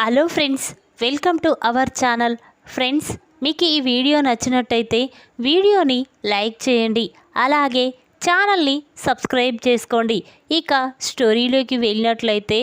Hello friends welcome to our channel. Friends మీకు ఈ video నచ్చినట్టయితే వీడియోని లైక్ చేయండి. అలాగే ఛానల్ని సబ్స్క్రైబ్ చేసుకోండి. ఇక స్టోరీలోకి వెళ్ళినట్లయితే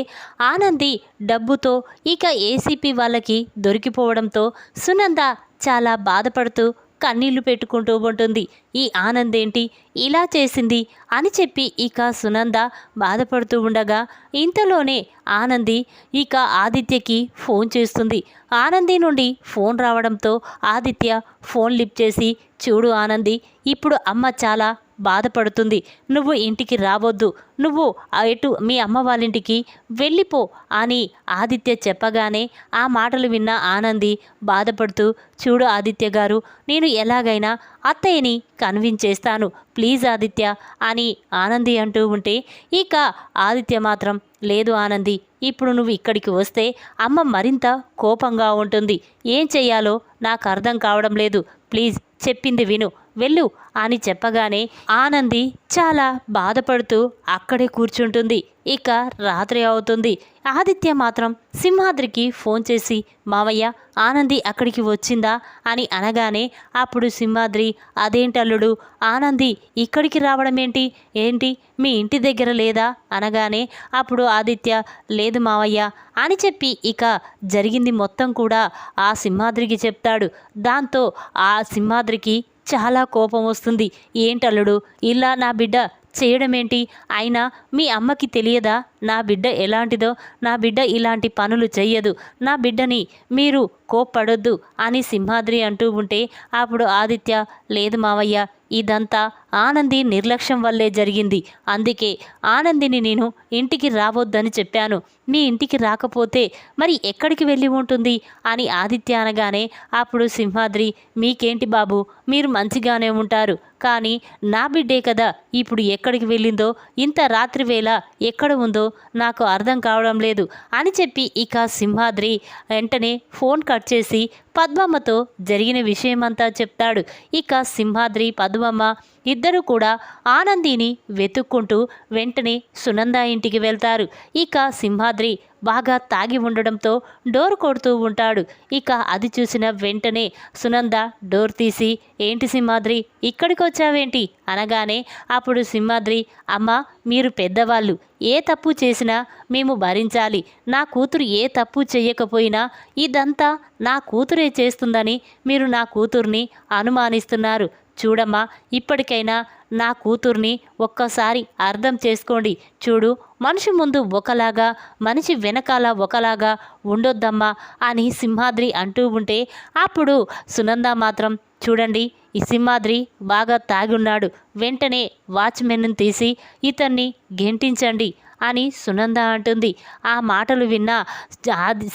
ఆనంది డబ్బుతో ఇక ఏసీపీ వాళ్ళకి దొరికిపోవడంతో సునంద చాలా బాధపడుతూ కన్నీళ్ళు పెట్టుకుంటూ ఉంటుంది. ఈ ఆనంద్ ఏంటి ఇలా చేసింది అని చెప్పి ఇక సునంద బాధపడుతూ ఉండగా ఇంతలోనే ఆనంది ఇక ఆదిత్యకి ఫోన్ చేస్తుంది. ఆనంది నుండి ఫోన్ రావడంతో ఆదిత్య ఫోన్ లిఫ్ట్ చేసి చూడు ఆనంది ఇప్పుడు అమ్మ చాలా బాధపడుతుంది. నువ్వు ఇంటికి రావద్దు. నువ్వు ఎటు మీ అమ్మ వాళ్ళ ఇంటికి వెళ్ళిపో అని ఆదిత్య చెప్పగానే ఆ మాటలు విన్న ఆనంది బాధపడుతూ చూడు ఆదిత్య గారు నేను ఎలాగైనా అత్తయ్యని కన్వించేస్తాను ప్లీజ్ ఆదిత్య అని ఆనంది అంటూ ఉంటే ఇక ఆదిత్య మాత్రం లేదు ఆనంది ఇప్పుడు నువ్వు ఇక్కడికి వస్తే అమ్మ మరింత కోపంగా ఉంటుంది. ఏం చెయ్యాలో నాకు అర్థం కావడం లేదు. ప్లీజ్ చెప్పింది విను. వెళ్ళు అని చెప్పగానే ఆనంది చాలా బాధపడుతూ అక్కడే కూర్చుంటుంది. ఇక రాత్రి అవుతుంది. ఆదిత్య మాత్రం సింహాద్రికి ఫోన్ చేసి మావయ్య ఆనంది అక్కడికి వచ్చిందా? అని అనగానే అప్పుడు సింహాద్రి అదేంటల్లుడు ఆనంది ఇక్కడికి రావడం ఏంటి? ఏంటి? మీ ఇంటి దగ్గర లేదా? అనగానే అప్పుడు ఆదిత్య లేదు మావయ్య అని చెప్పి ఇక జరిగింది మొత్తం కూడా ఆ సింహాద్రికి చెప్తాడు. దాంతో ఆ సింహాద్రికి చాలా కోపం వస్తుంది. ఏంటల్లుడు? ఇలా నా బిడ్డ చేయడమేంటి? అయినా మీ అమ్మకి తెలియదా? నా బిడ్డ ఎలాంటిదో? నా బిడ్డ ఇలాంటి పనులు చెయ్యదు. నా బిడ్డని మీరు కోప్పడొద్దు అని సింహాద్రి అంటూ ఉంటే అప్పుడు ఆదిత్య లేదు మావయ్య ఇదంతా ఆనంది నిర్లక్ష్యం వల్లే జరిగింది. అందుకే ఆనందిని నేను ఇంటికి రావద్దని చెప్పాను. మీ ఇంటికి రాకపోతే మరి ఎక్కడికి వెళ్ళి ఉంటుంది? అని ఆదిత్య అనగానే అప్పుడు సింహాద్రి మీకేంటి బాబు? మీరు మంచిగానే ఉంటారు. కానీ నా బిడ్డే కదా ఇప్పుడు ఎక్కడికి వెళ్ళిందో? ఇంత రాత్రి వేళ ఎక్కడ ఉందో నాకు అర్థం కావడం లేదు అని చెప్పి ఇక సింహాద్రి వెంటనే ఫోన్ కట్ చేసి పద్మమ్మతో జరిగిన విషయమంతా చెప్తాడు. ఇక సింహాద్రి పద్మమ్మ ఇద్దరు కూడా ఆనందిని వెతుక్కుంటూ వెంటనే సునంద ఇంటికి వెళ్తారు. ఇక సింహాద్రి బాగా తాగి ఉండడంతో డోర్ కొడుతూ ఉంటాడు. ఇక అది చూసిన వెంటనే సునంద డోర్ తీసి ఏంటి సింహాద్రి ఇక్కడికి వచ్చావేంటి అనగానే అప్పుడు సింహాద్రి అమ్మ మీరు పెద్దవాళ్ళు. ఏ తప్పు చేసినా మేము భరించాలి. నా కూతురు ఏ తప్పు చేయకపోయినా ఇదంతా నా కూతురే చేస్తుందని మీరు నా కూతుర్ని అనుమానిస్తున్నారు. చూడమ్మా ఇప్పటికైనా నా కూతుర్ని ఒక్కసారి అర్థం చేసుకోండి. చూడు మనిషి ముందు ఒకలాగా మనిషి వెనకాల ఒకలాగా ఉండొద్దమ్మా అని సింహాద్రి అంటూ ఉంటే అప్పుడు సునంద మాత్రం చూడండి ఈ సింహాద్రి బాగా తాగున్నాడు. వెంటనే వాచ్మెన్ను తీసి ఇతన్ని గెంటించండి. అని సునంద అంటుంది. ఆ మాటలు విన్న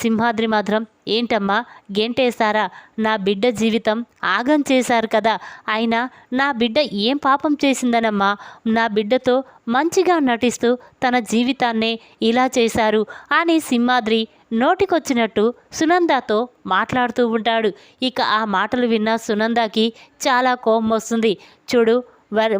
సింహాద్రి మాత్రం ఏంటమ్మా గెంటేశారా? నా బిడ్డ జీవితం ఆగం చేశారు కదా. అయినా నా బిడ్డ ఏం పాపం చేసిందనమ్మా? నా బిడ్డతో మంచిగా నటిస్తూ తన జీవితాన్నే ఇలా చేశారు అని సింహాద్రి నోటికొచ్చినట్టు సునందతో మాట్లాడుతూ ఉంటాడు. ఇక ఆ మాటలు విన్న సునందకి చాలా కోపం వస్తుంది. చూడు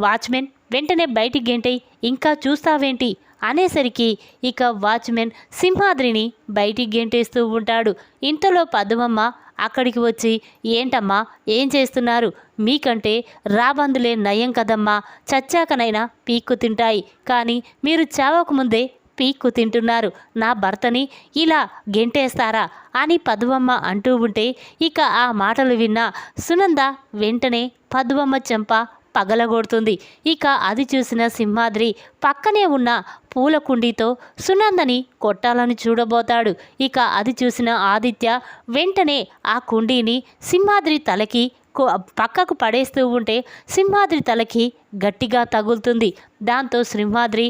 వాచ్మెన్ వెంటనే బయటికి గెంటే ఇంకా చూస్తావేంటి? అనేసరికి ఇక వాచ్మెన్ సింహాద్రిని బయటికి గెంటేస్తూ ఉంటాడు. ఇంతలో పద్మమ్మ అక్కడికి వచ్చి ఏంటమ్మా ఏం చేస్తున్నారు? మీకంటే రాబందులే నయం కదమ్మా. చచ్చాకనైనా పీక్కు తింటాయి. కానీ మీరు చావకముందే పీక్కు తింటున్నారు. నా భర్తని ఇలా గెంటేస్తారా? అని పద్మమ్మ అంటూ ఉంటే ఇక ఆ మాటలు విన్న సునంద వెంటనే పద్మమ్మ చెంప పగలగొడుతుంది. ఇక అది చూసిన సింహాద్రి పక్కనే ఉన్న పూల కుండీతో సునందని కొట్టాలని చూడబోతాడు. ఇక అది చూసిన ఆదిత్య వెంటనే ఆ కుండీని సింహాద్రి తలకి పక్కకు పడేస్తూ ఉంటే సింహాద్రి తలకి గట్టిగా తగులుతుంది. దాంతో సింహాద్రి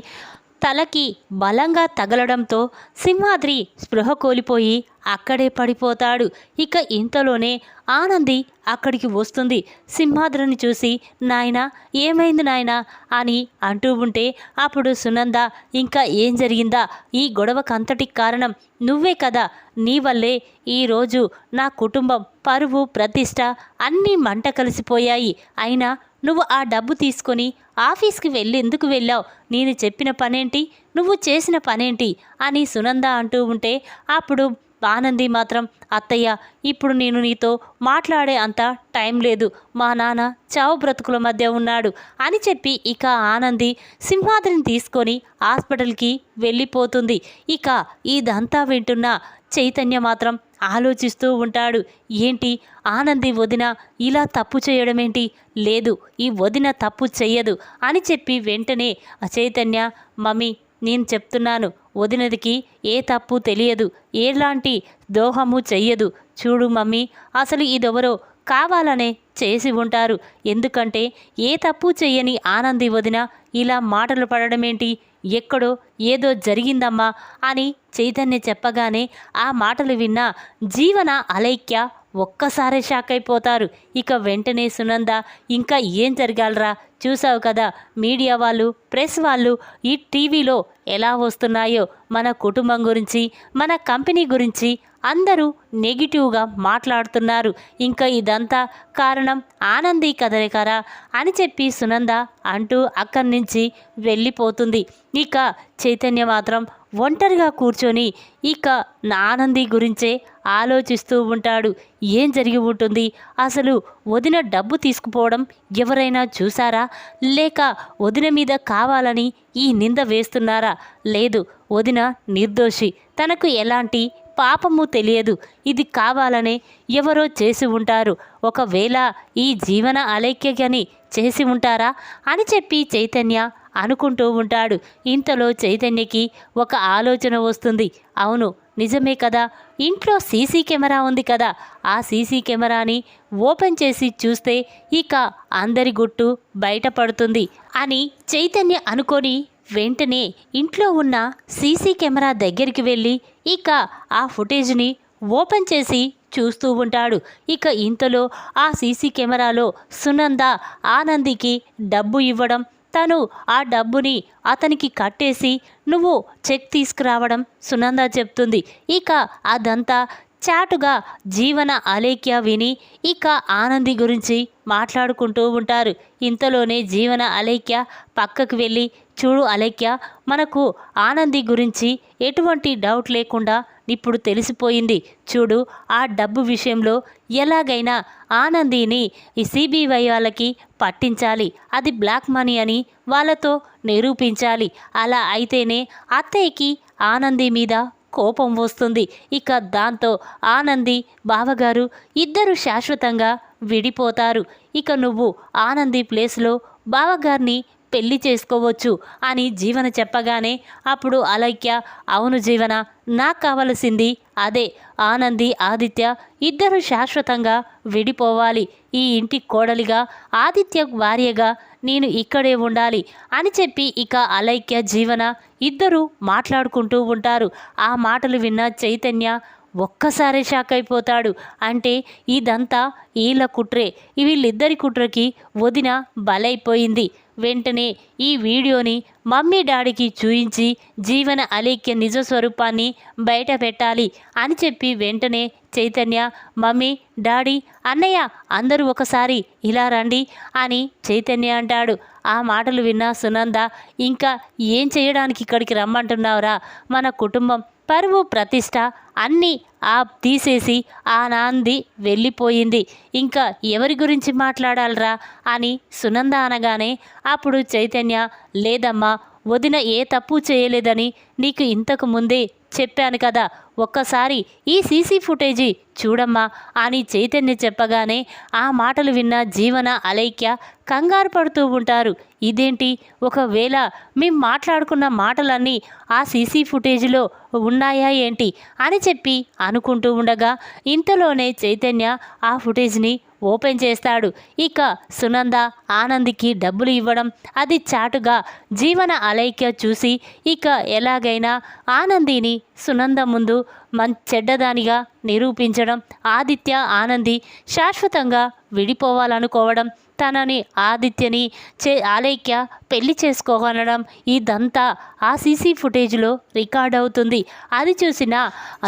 తలకి బలంగా తగలడంతో సింహాద్రి స్పృహ కోల్పోయి అక్కడే పడిపోతాడు. ఇక ఇంతలోనే ఆనంది అక్కడికి వస్తుంది. సింహాద్రిని చూసి నాయన ఏమైంది నాయన? అని అంటూ ఉంటే అప్పుడు సునంద ఇంకా ఏం జరిగిందా? ఈ గొడవకంతటికి కారణం నువ్వే కదా. నీ వల్లే ఈరోజు నా కుటుంబం పరువు ప్రతిష్ట అన్నీ మంట కలిసిపోయాయి. అయినా నువ్వు ఆ డబ్బు తీసుకొని ఆఫీస్కి వెళ్ళి ఎందుకు వెళ్ళావు? నేను చెప్పిన పనేంటి? నువ్వు చేసిన పనేంటి? అని సునంద అంటూ ఉంటే అప్పుడు ఆనంది మాత్రం అత్తయ్య ఇప్పుడు నేను నీతో మాట్లాడే అంత టైం లేదు. మా నాన్న చావు బ్రతుకుల మధ్య ఉన్నాడు అని చెప్పి ఇక ఆనంది సింహాద్రిని తీసుకొని హాస్పిటల్కి వెళ్ళిపోతుంది. ఇక ఇదంతా వింటున్న చైతన్య మాత్రం ఆలోచిస్తూ ఉంటాడు. ఏంటి? ఆనంది వదిన ఇలా తప్పు చేయడమేంటి? లేదు ఈ వదిన తప్పు చెయ్యదు అని చెప్పి వెంటనే ఆ చైతన్య మమ్మీ నేను చెప్తున్నాను. వదినదికి ఏ తప్పు తెలియదు ఎలాంటి దోహము చెయ్యదు. చూడు మమ్మీ అసలు ఇదెవరో కావాలనే చేసి ఉంటారు. ఎందుకంటే ఏ తప్పు చెయ్యని ఆనంది వదిన ఇలా మాటలు పడడమేంటి? ఎక్కడో ఏదో జరిగిందమ్మా అని చైతన్య చెప్పగానే ఆ మాటలు విన్న జీవన అలైక్య ఒక్కసారే షాక్ అయిపోతారు. ఇక వెంటనే సునంద ఇంకా ఏం జరగాలరా? చూసావు కదా మీడియా వాళ్ళు ప్రెస్ వాళ్ళు ఈ టీవీలో ఎలా వస్తున్నాయో మన కుటుంబం గురించి మన కంపెనీ గురించి అందరూ నెగిటివ్గా మాట్లాడుతున్నారు. ఇంకా ఇదంతా కారణం ఆనంది కదలికరా అని చెప్పి సునంద అంటూ అక్కడి నుంచి వెళ్ళిపోతుంది. ఇక చైతన్య మాత్రం ఒంటరిగా కూర్చొని ఇక నా ఆనంది గురించే ఆలోచిస్తూ ఉంటాడు. ఏం జరిగి ఉంటుంది? అసలు వదిన డబ్బు తీసుకుపోవడం ఎవరైనా చూసారా లేక వదిన మీద కావాలని ఈ నింద వేస్తున్నారా? లేదు వదిన నిర్దోషి. తనకు ఎలాంటి పాపము తెలియదు. ఇది కావాలనే ఎవరో చేసి ఉంటారు. ఒకవేళ ఈ జీవన అలైక్యని చేసి ఉంటారా? అని చెప్పి చైతన్య అనుకుంటూ ఉంటాడు. ఇంతలో చైతన్యకి ఒక ఆలోచన వస్తుంది. అవును నిజమే కదా? ఇంట్లో సీసీ కెమెరా ఉంది కదా? ఆ సీసీ కెమెరాని ఓపెన్ చేసి చూస్తే ఇక అందరి గుట్టు బయటపడుతుంది అని చైతన్య అనుకొని వెంటనే ఇంట్లో ఉన్న సీసీ కెమెరా దగ్గరికి వెళ్ళి ఇక ఆ ఫుటేజ్ని ఓపెన్ చేసి చూస్తూ ఉంటాడు. ఇక ఇంతలో ఆ సీసీ కెమెరాలో సునంద ఆనందికి డబ్బు ఇవ్వడం తను ఆ డబ్బుని అతనికి కట్టేసి నువ్వు చెక్ తీసుకురావడం సునంద చెప్తుంది. ఇక అదంతా చాటుగా జీవన అలేఖ్య విని ఇక ఆనంది గురించి మాట్లాడుకుంటూ ఉంటారు. ఇంతలోనే జీవన అలేఖ్య పక్కకు వెళ్ళి చూడు అలేఖ్య మనకు ఆనంది గురించి ఎటువంటి డౌట్ లేకుండా ఇప్పుడు తెలిసిపోయింది. చూడు ఆ డబ్బు విషయంలో ఎలాగైనా ఆనందిని ఈ సిబివై వాళ్ళకి పట్టించాలి. అది బ్లాక్ మనీ అని వాళ్ళతో నిరూపించాలి. అలా అయితేనే అత్తయ్యకి ఆనంది మీద కోపం వస్తుంది. ఇక దాంతో ఆనంది బావగారు ఇద్దరు శాశ్వతంగా విడిపోతారు. ఇక నువ్వు ఆనంది ప్లేస్లో బావగారిని పెళ్ళి చేసుకోవచ్చు అని జీవన చెప్పగానే అప్పుడు అలైక్య అవును జీవన నాకు కావలసింది అదే. ఆనంది ఆదిత్య ఇద్దరు శాశ్వతంగా విడిపోవాలి. ఈ ఇంటి కోడలిగా ఆదిత్య భార్యగా నేను ఇక్కడే ఉండాలి అని చెప్పి ఇక అలైక్య జీవన ఇద్దరు మాట్లాడుకుంటూ ఉంటారు. ఆ మాటలు విన్న చైతన్య ఒక్కసారి షాక్ అయిపోతాడు. అంటే ఇదంతా వీళ్ళ కుట్రే. వీళ్ళిద్దరి కుట్రకి వదిన బలైపోయింది. వెంటనే ఈ వీడియోని మమ్మీ డాడీకి చూయించి జీవన అలీక్య నిజ స్వరూపాన్ని బయట పెట్టాలి అని చెప్పి వెంటనే చైతన్య మమ్మీ డాడీ అన్నయ్య అందరూ ఒకసారి ఇలా రండి అని చైతన్య అంటాడు. ఆ మాటలు విన్న సునంద ఇంకా ఏం చేయడానికి ఇక్కడికి రమ్మంటున్నావురా? మన కుటుంబం పరువు ప్రతిష్ట అన్నీ ఆ తీసేసి ఆ నాంది వెళ్ళిపోయింది. ఇంకా ఎవరి గురించి మాట్లాడాలరా? అని సునంద అనగానే అప్పుడు చైతన్య లేదమ్మా వదిన ఏ తప్పు చేయలేదని నీకు ఇంతకు ముందే చెప్పాను కదా ఒక్కసారి ఈ సీసీ ఫుటేజీ చూడమ్మా అని చైతన్య చెప్పగానే ఆ మాటలు విన్న జీవన అలైక్య కంగారు పడుతూ ఉంటారు. ఇదేంటి? ఒకవేళ మేం మాట్లాడుకున్న మాటలన్నీ ఆ సీసీ ఫుటేజ్లో ఉన్నాయా ఏంటి? అని చెప్పి అనుకుంటూ ఉండగా ఇంతలోనే చైతన్య ఆ ఫుటేజ్ని ఓపెన్ చేస్తాడు. ఇక సునంద ఆనందికి డబ్బులు ఇవ్వడం అది చాటుగా జీవన అలైక్య చూసి ఇక ఎలాగైనా ఆనందిని సునంద ముందు మం చెడ్డదానిగా నిరూపించడం ఆదిత్య ఆనంది శాశ్వతంగా విడిపోవాలనుకోవడం తనని ఆదిత్యని చే ఆలైక్య పెళ్ళి చేసుకోగలడం ఇదంతా ఆ సీసీ ఫుటేజ్లో రికార్డ్ అవుతుంది అది చూసిన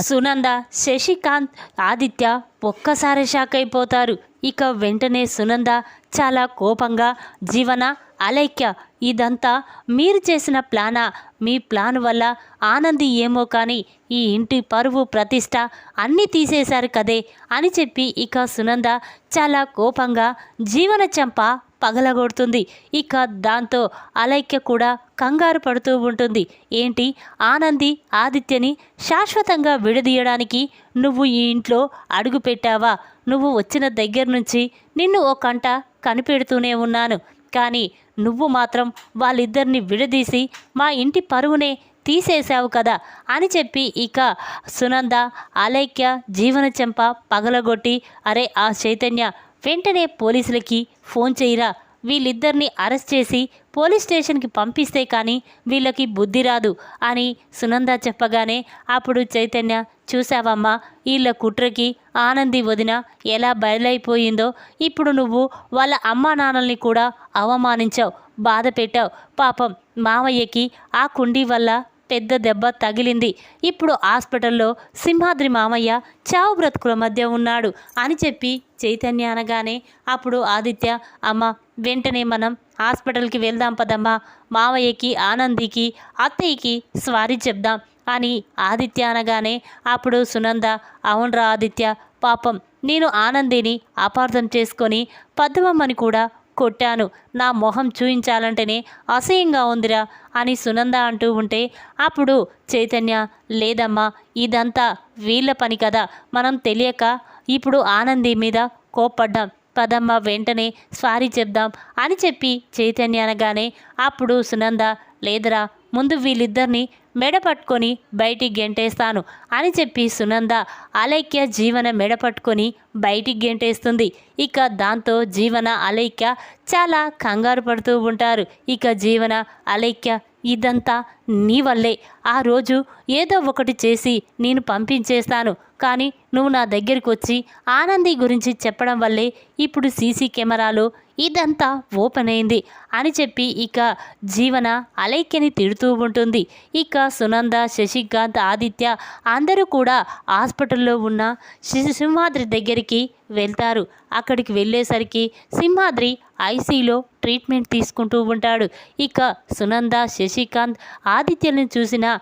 సునంద శశికాంత్ ఆదిత్య ఒక్కసారి షాక్ అయిపోతారు. ఇక వెంటనే సునంద చాలా కోపంగా జీవన అలైక్య ఇదంతా మీరు చేసిన ప్లానా? మీ ప్లాన్ వల్ల ఆనంది ఏమో కానీ ఈ ఇంటి పరువు ప్రతిష్ట అన్నీ తీసేశారు కదే అని చెప్పి ఇక సునంద చాలా కోపంగా జీవన చంప పగలగొడుతుంది. ఇక దాంతో అలైక్య కూడా కంగారు పడుతూ ఉంటుంది. ఏంటి? ఆనంది ఆదిత్యని శాశ్వతంగా విడదీయడానికి నువ్వు ఈ ఇంట్లో అడుగు పెట్టావా? నువ్వు వచ్చిన దగ్గర నుంచి నిన్ను ఓ కంట కనిపెడుతూనే ఉన్నాను. కానీ నువ్వు మాత్రం వాళ్ళిద్దరిని విడదీసి మా ఇంటి పరువునే తీసేశావు కదా అని చెప్పి ఇక సునంద అలైక్య జీవన చెంప పగలగొట్టి అరే ఆ చైతన్య వెంటనే పోలీసులకి ఫోన్ చేయరా. వీళ్ళిద్దరిని అరెస్ట్ చేసి పోలీస్ స్టేషన్కి పంపిస్తే కానీ వీళ్ళకి బుద్ధి రాదు అని సునంద చెప్పగానే అప్పుడు చైతన్య చూసావమ్మా వీళ్ళ కుట్రకి ఆనంది వదిన ఎలా బయలైపోయిందో ఇప్పుడు నువ్వు వాళ్ళ అమ్మా నాన్నల్ని కూడా అవమానించావు బాధ పెట్టావు. పాపం మావయ్యకి ఆ కుండీ వల్ల పెద్ద దెబ్బ తగిలింది. ఇప్పుడు హాస్పిటల్లో సింహాద్రి మామయ్య చావు బ్రతుకుల మధ్య ఉన్నాడు అని చెప్పి చైతన్య అనగానే అప్పుడు ఆదిత్య అమ్మ వెంటనే మనం హాస్పిటల్కి వెళ్దాం పదమ్మా. మావయ్యకి ఆనందికి అత్తయ్యకి స్వారీ చెప్దాం అని ఆదిత్య అనగానే అప్పుడు సునంద అవునరా ఆదిత్య పాపం నేను ఆనందిని అపార్థం చేసుకొని పద్మమ్మని కూడా కొట్టాను. నా మొహం చూయించాలంటేనే అసహ్యంగా ఉందిరా అని సునంద అంటూ ఉంటే అప్పుడు చైతన్య లేదమ్మా ఇదంతా వీళ్ళ పని కదా మనం తెలియక ఇప్పుడు ఆనంది మీద కోప్పడ్డాం. పదమ్మ వెంటనే స్వారీ చెప్దాం అని చెప్పి చైతన్య అనగానే అప్పుడు సునంద లేదురా ముందు వీళ్ళిద్దరిని మెడ పట్టుకొని బయటికి గెంటేస్తాను అని చెప్పి సునంద అలైక్య జీవన మెడ పట్టుకొని బయటికి గెంటేస్తుంది. ఇక దాంతో జీవన అలైక్య చాలా కంగారు పడుతూ ఉంటారు. ఇక జీవన అలైక్య ఇదంతా నీ వల్లే. ఆ రోజు ఏదో ఒకటి చేసి నేను పంపించేస్తాను. కానీ నువ్వు నా దగ్గరికి వచ్చి ఆనంది గురించి చెప్పడం వల్లే ఇప్పుడు సీసీ కెమెరాలో ఇదంతా ఓపెన్ అయింది. అని చెప్పి ఇక జీవన అలైక్యని తిడుతూ ఉంటుంది. ఇక సునంద శశికాంత్ ఆదిత్య అందరూ కూడా హాస్పిటల్లో ఉన్న శిశు సింహాద్రి దగ్గరికి వెళ్తారు. అక్కడికి వెళ్ళేసరికి సింహాద్రి ఐసీలో ట్రీట్మెంట్ తీసుకుంటూ ఉంటాడు. ఇక సునంద శశికాంత్ ఆదిత్యని చూసిన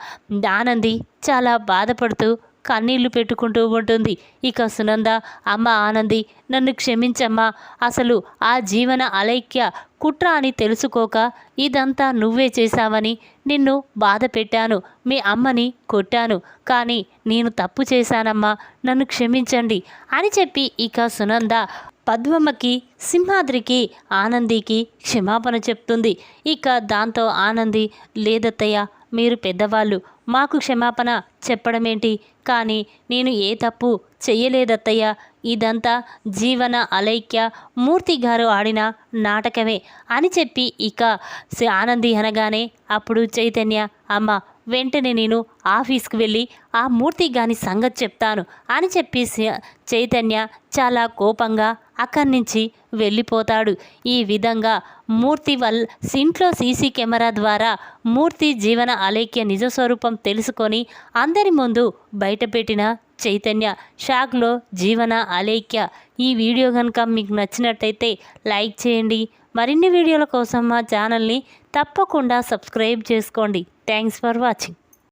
ఆనంది చాలా బాధపడుతూ కన్నీళ్ళు పెట్టుకుంటూ ఉంటుంది. ఇక సునంద అమ్మ ఆనంది నన్ను క్షమించమ్మా. అసలు ఆ జీవన అలైక్య కుట్ర అని తెలుసుకోక ఇదంతా నువ్వే చేశావని నిన్ను బాధ పెట్టాను. మీ అమ్మని కొట్టాను. కానీ నేను తప్పు చేశానమ్మా. నన్ను క్షమించండి అని చెప్పి ఇక సునంద పద్మమ్మకి సింహాద్రికి ఆనందికి క్షమాపణ చెప్తుంది. ఇక దాంతో ఆనంది లేదత్తయ్య మీరు పెద్దవాళ్ళు మాకు క్షమాపణ చెప్పడమేంటి? కానీ నేను ఏ తప్పు చెయ్యలేదత్తయ్య. ఇదంతా జీవన అలైక్య. మూర్తి గారు ఆడిన నాటకమే అని చెప్పి ఇక ఆనంది అనగానే అప్పుడు చైతన్య అమ్మ వెంటనే నేను ఆఫీస్కి వెళ్ళి ఆ మూర్తి గాని సంగతి చెప్తాను అని చెప్పి చైతన్య చాలా కోపంగా అక్కడి నుంచి వెళ్ళిపోతాడు. ఈ విధంగా మూర్తి వల్ ఇంట్లో సీసీ కెమెరా ద్వారా మూర్తి జీవన అలేఖ్య నిజ స్వరూపం తెలుసుకొని అందరి ముందు బయటపెట్టిన చైతన్య. షాక్లో జీవన అలేఖ్య. ఈ వీడియో కనుక మీకు నచ్చినట్టయితే లైక్ చేయండి. మరిన్ని వీడియోల కోసం మా ఛానల్ని తప్పకుండా సబ్స్క్రైబ్ చేసుకోండి. Thanks for watching.